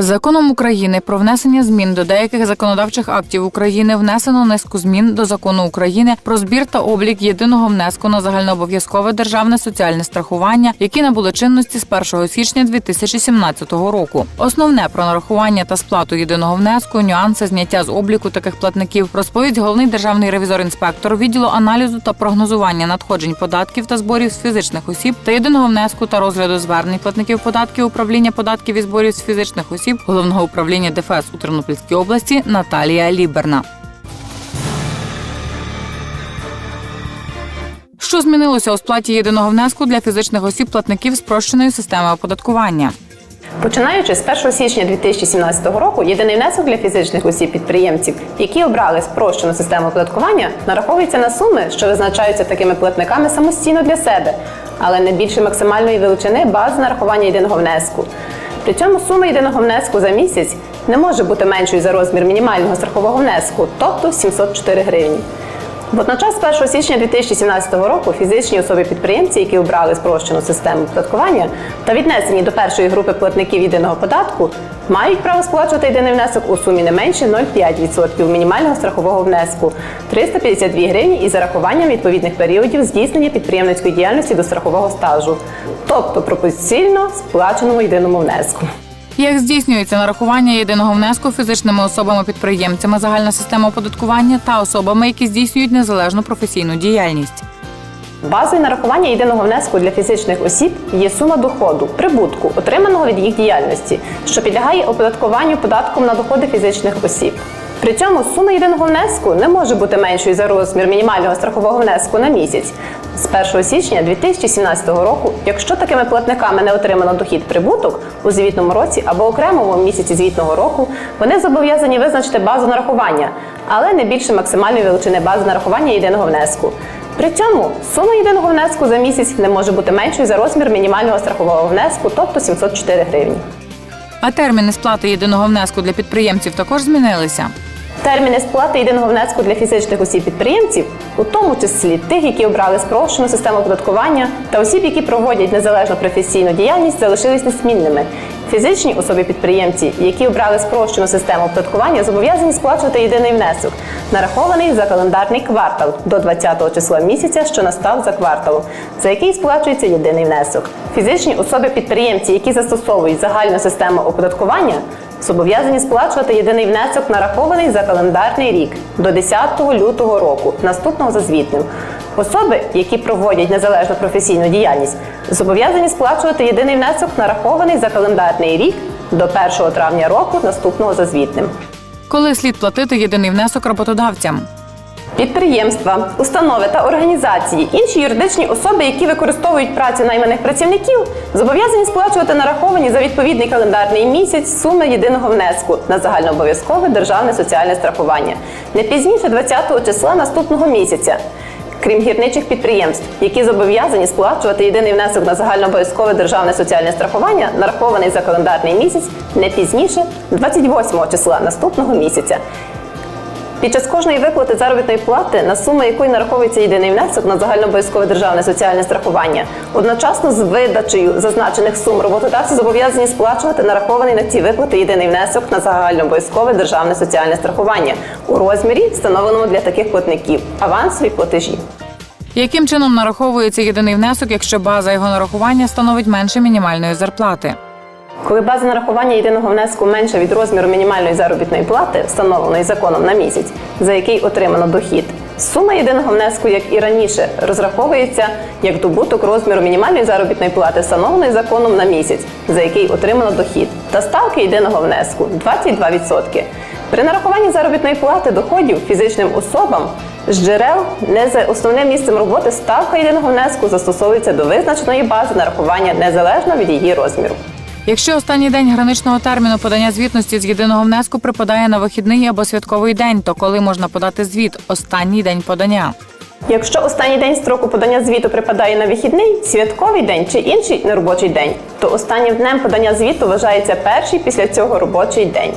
Законом України про внесення змін до деяких законодавчих актів України внесено низку змін до закону України про збір та облік єдиного внеску на загальнообов'язкове державне соціальне страхування, які набули чинності з 1 січня 2017 року. Основне про нарахування та сплату єдиного внеску, нюанси зняття з обліку таких платників розповість головний державний ревізор-інспектор відділу аналізу та прогнозування надходжень податків та зборів з фізичних осіб та єдиного внеску та розгляду звернень платників податків управління податків і зборів з фізичних осіб головного управління ДФС у Тернопільській області Наталія Ліберна. Що змінилося у сплаті єдиного внеску для фізичних осіб платників спрощеної системи оподаткування? Починаючи з 1 січня 2017 року, єдиний внесок для фізичних осіб-підприємців, які обрали спрощену систему оподаткування, нараховується на суми, що визначаються такими платниками самостійно для себе, але не більше максимальної величини бази нарахування єдиного внеску. При цьому сума єдиного внеску за місяць не може бути меншою за розмір мінімального страхового внеску, тобто 704 гривні. Водночас, з 1 січня 2017 року фізичні особи-підприємці, які обрали спрощену систему оподаткування та віднесені до першої групи платників єдиного податку, мають право сплачувати єдиний внесок у сумі не менше 0,5% мінімального страхового внеску 352 гривні із зарахуванням відповідних періодів здійснення підприємницької діяльності до страхового стажу, тобто пропорційно сплаченому єдиному внеску. Як здійснюється нарахування єдиного внеску фізичними особами-підприємцями загальна система оподаткування та особами, які здійснюють незалежну професійну діяльність? Базою нарахування єдиного внеску для фізичних осіб є сума доходу, прибутку, отриманого від їх діяльності, що підлягає оподаткуванню податком на доходи фізичних осіб. При цьому сума єдиного внеску не може бути меншою за розмір мінімального страхового внеску на місяць з 1 січня 2017 року, якщо такими платниками не отримано дохід прибуток у звітному році або окремому місяці звітного року, вони зобов'язані визначити базу нарахування, але не більше максимальної величини бази нарахування єдиного внеску. При цьому сума єдиного внеску за місяць не може бути меншою за розмір мінімального страхового внеску, тобто 704 гривні. А терміни сплати єдиного внеску для підприємців також змінилися. Терміни сплати єдиного внеску для фізичних осіб-підприємців, у тому числі тих, які обрали спрощену систему оподаткування, та осіб, які проводять незалежну професійну діяльність, залишились незмінними. Фізичні особи-підприємці, які обрали спрощену систему оподаткування, зобов'язані сплачувати єдиний внесок, нарахований за календарний квартал до 20-го числа місяця, що настав за кварталом, за який сплачується єдиний внесок. Фізичні особи-підприємці, які застосовують загальну систему оподаткування, зобов'язані сплачувати єдиний внесок, нарахований за календарний рік до 10 лютого року, наступного за звітним. Особи, які проводять незалежну професійну діяльність, зобов'язані сплачувати єдиний внесок, нарахований за календарний рік до 1 травня року, наступного за звітним. Коли слід платити єдиний внесок роботодавцям? Підприємства, установи та організації, інші юридичні особи, які використовують працю найманих працівників, зобов'язані сплачувати нараховані за відповідний календарний місяць суми єдиного внеску на загальнообов'язкове державне соціальне страхування не пізніше 20-го числа наступного місяця. Крім гірничих підприємств, які зобов'язані сплачувати єдиний внесок на загальнообов'язкове державне соціальне страхування, нарахований за календарний місяць не пізніше 28 числа наступного місяця. Під час кожної виплати заробітної плати, на суму якої нараховується єдиний внесок на загальнообов'язкове державне соціальне страхування, одночасно з видачею зазначених сум роботодавці зобов'язані сплачувати нарахований на ці виплати єдиний внесок на загальнообов'язкове державне соціальне страхування у розмірі, встановленому для таких платників авансові платежі. Яким чином нараховується єдиний внесок, якщо база його нарахування становить менше мінімальної зарплати? Коли база нарахування єдиного внеску менша від розміру мінімальної заробітної плати, встановленої законом на місяць, за який отримано дохід, сума єдиного внеску, як і раніше, розраховується як добуток розміру мінімальної заробітної плати, встановленої законом на місяць, за який отримано дохід, та ставки єдиного внеску 22%. При нарахуванні заробітної плати доходів фізичним особам з джерел не за основним місцем роботи ставка єдиного внеску застосовується до визначеної бази нарахування незалежно від її розміру. Якщо останній день граничного терміну подання звітності з єдиного внеску припадає на вихідний або святковий день, то коли можна подати звіт? Останній день подання. Якщо останній день строку подання звіту припадає на вихідний, святковий день чи інший неробочий день, то останнім днем подання звіту вважається перший після цього робочий день.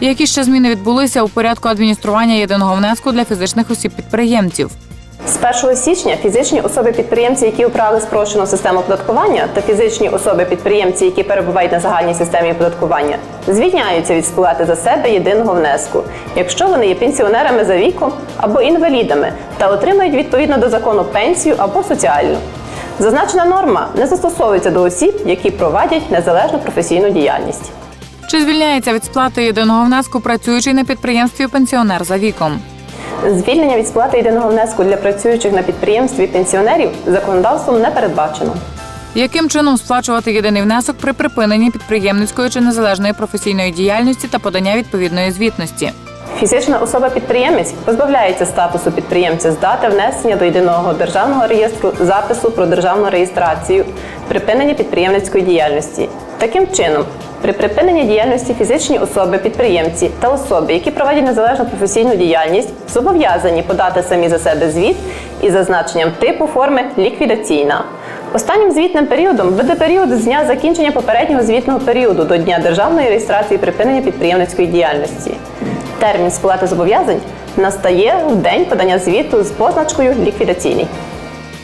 Які ще зміни відбулися у порядку адміністрування єдиного внеску для фізичних осіб підприємців? З 1 січня фізичні особи-підприємці, які управили спрощену систему оподаткування, та фізичні особи-підприємці, які перебувають на загальній системі оподаткування, звільняються від сплати за себе єдиного внеску, якщо вони є пенсіонерами за віком або інвалідами та отримують відповідно до закону пенсію або соціальну. Зазначена норма не застосовується до осіб, які провадять незалежну професійну діяльність. Чи звільняється від сплати єдиного внеску працюючий на підприємстві пенсіонер за віком? Звільнення від сплати єдиного внеску для працюючих на підприємстві пенсіонерів законодавством не передбачено. Яким чином сплачувати єдиний внесок при припиненні підприємницької чи незалежної професійної діяльності та подання відповідної звітності? Фізична особа-підприємець позбавляється статусу підприємця з дати внесення до єдиного державного реєстру запису про державну реєстрацію припинення підприємницької діяльності. Таким чином, при припиненні діяльності фізичні особи-підприємці та особи, які проводять незалежну професійну діяльність, зобов'язані подати самі за себе звіт із зазначенням типу форми ліквідаційна. Останнім звітним періодом буде період з дня закінчення попереднього звітного періоду до дня державної реєстрації припинення підприємницької діяльності. Термін сплати зобов'язань настає в день подання звіту з позначкою ліквідаційний.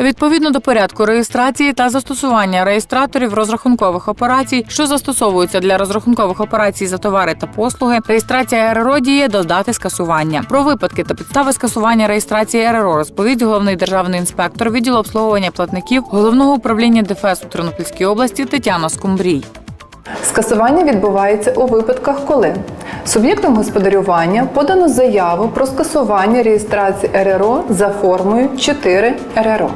Відповідно до порядку реєстрації та застосування реєстраторів розрахункових операцій, що застосовуються для розрахункових операцій за товари та послуги, реєстрація РРО діє до дати скасування. Про випадки та підстави скасування реєстрації РРО розповість головний державний інспектор відділу обслуговування платників головного управління ДФС у Тернопільській області Тетяна Скумбрій. Скасування відбувається у випадках, коли суб'єктом господарювання подано заяву про скасування реєстрації РРО за формою 4 РРО.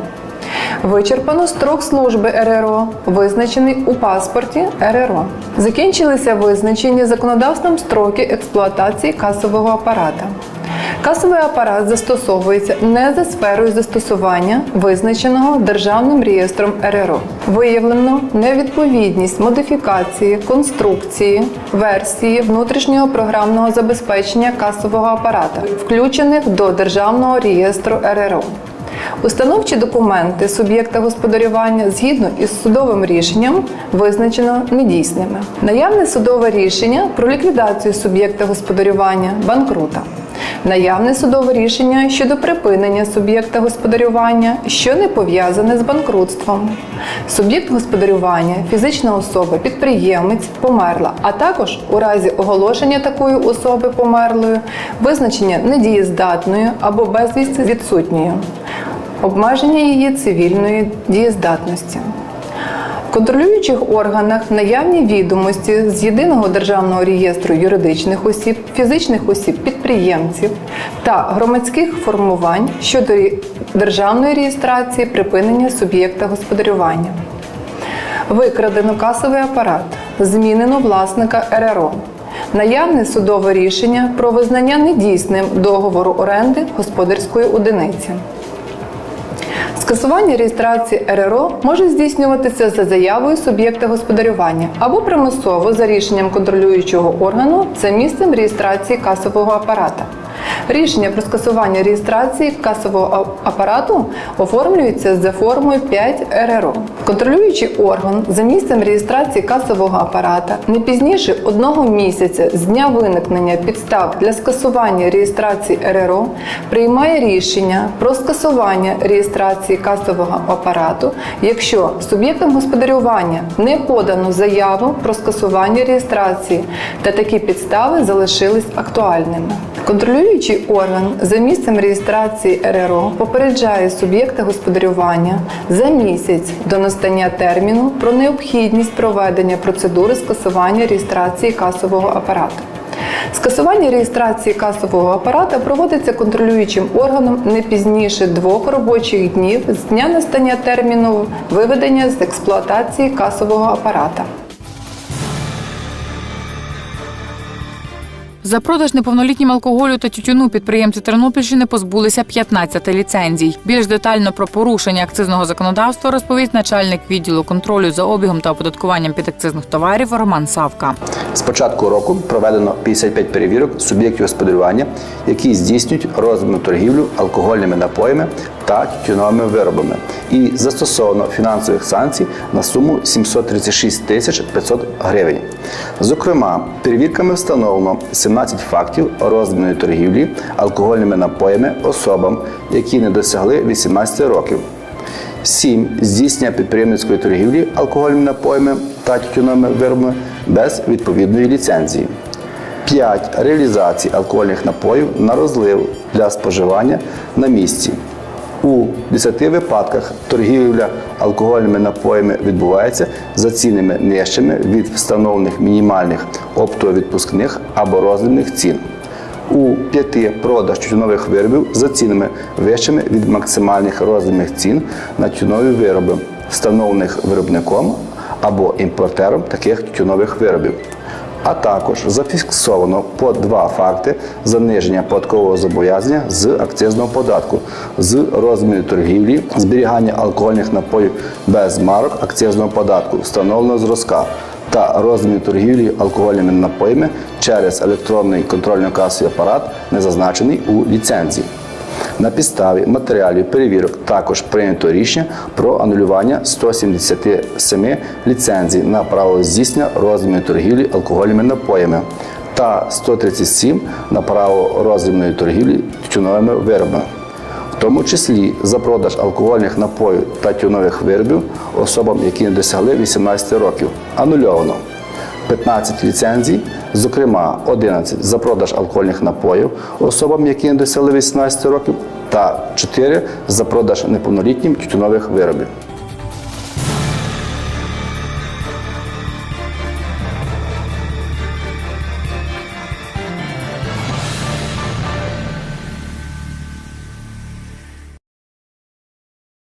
Вичерпано строк служби РРО, визначений у паспорті РРО. Закінчилися визначені законодавством строки експлуатації касового апарата. Касовий апарат застосовується не за сферою застосування, визначеного Державним реєстром РРО. Виявлено невідповідність модифікації, конструкції, версії внутрішнього програмного забезпечення касового апарата, включених до Державного реєстру РРО. Установчі документи суб'єкта господарювання згідно із судовим рішенням визначено недійсними. Наявне судове рішення про ліквідацію суб'єкта господарювання банкрута. Наявне судове рішення щодо припинення суб'єкта господарювання, що не пов'язане з банкрутством. Суб'єкт господарювання, фізична особа, підприємець померла, а також у разі оголошення такої особи померлою, визначення недієздатною або безвісти відсутньою, обмеження її цивільної дієздатності. В контролюючих органах наявні відомості з єдиного державного реєстру юридичних осіб, фізичних осіб, підприємців та громадських формувань щодо державної реєстрації припинення суб'єкта господарювання. Викрадено касовий апарат, змінено власника РРО. Наявне судове рішення про визнання недійсним договору оренди господарської одиниці. Скасування реєстрації РРО може здійснюватися за заявою суб'єкта господарювання або примусово за рішенням контролюючого органу за місцем реєстрації касового апарата. Рішення про скасування реєстрації касового апарату оформлюється за формою 5 РРО. Контролюючий орган за місцем реєстрації касового апарата не пізніше одного місяця з дня виникнення підстав для скасування реєстрації РРО приймає рішення про скасування реєстрації касового апарату, якщо суб'єктом господарювання не подано заяву про скасування реєстрації та такі підстави залишились актуальними. Контролюючий орган за місцем реєстрації РРО попереджає суб'єкта господарювання за місяць до настання терміну про необхідність проведення процедури скасування реєстрації касового апарату. Скасування реєстрації касового апарата проводиться контролюючим органом не пізніше двох робочих днів з дня настання терміну виведення з експлуатації касового апарата. За продаж неповнолітнім алкоголю та тютюну підприємці Тернопільщини позбулися 15 ліцензій. Більш детально про порушення акцизного законодавства розповість начальник відділу контролю за обігом та оподаткуванням підакцизних товарів Роман Савка. З початку року проведено 55 перевірок суб'єктів господарювання, які здійснюють розмірну торгівлю алкогольними напоями та тютюновими виробами, і застосовано фінансових санкцій на суму 736 тисяч 500 гривень. Зокрема, перевірками встановлено 17 фактів розмірної торгівлі алкогольними напоями особам, які не досягли 18 років. 7. Здійснення підприємницької торгівлі алкогольними напоями та тютюновими виробами без відповідної ліцензії. 5. Реалізації алкогольних напоїв на розлив для споживання на місці. У 10 випадках торгівля алкогольними напоями відбувається за цінами нижчими від встановлених мінімальних оптовідпускних або розливних цін. У п'яти продаж тютюнових виробів за цінами вищими від максимальних розмірних цін на тютюнові вироби, встановлених виробником або імпортером таких тютюнових виробів. А також зафіксовано по два факти заниження податкового зобов'язання з акцизного податку з розміру торгівлі, зберігання алкогольних напоїв без марок акцизного податку, встановленого зразка та розмір торгівлі алкогольними напоями через електронний контрольно-касовий апарат, не зазначений у ліцензії. На підставі матеріалів перевірок також прийнято рішення про анулювання 177 ліцензій на право здійснення розмірної торгівлі алкогольними напоями та 137 на право розмірної торгівлі тютюновими виробами в тому числі за продаж алкогольних напоїв та тюнових виробів особам, які не досягли 18 років, анульовано 15 ліцензій, зокрема 11 за продаж алкогольних напоїв особам, які не досягли 18 років, та 4 за продаж неповнолітнім тютюнових виробів.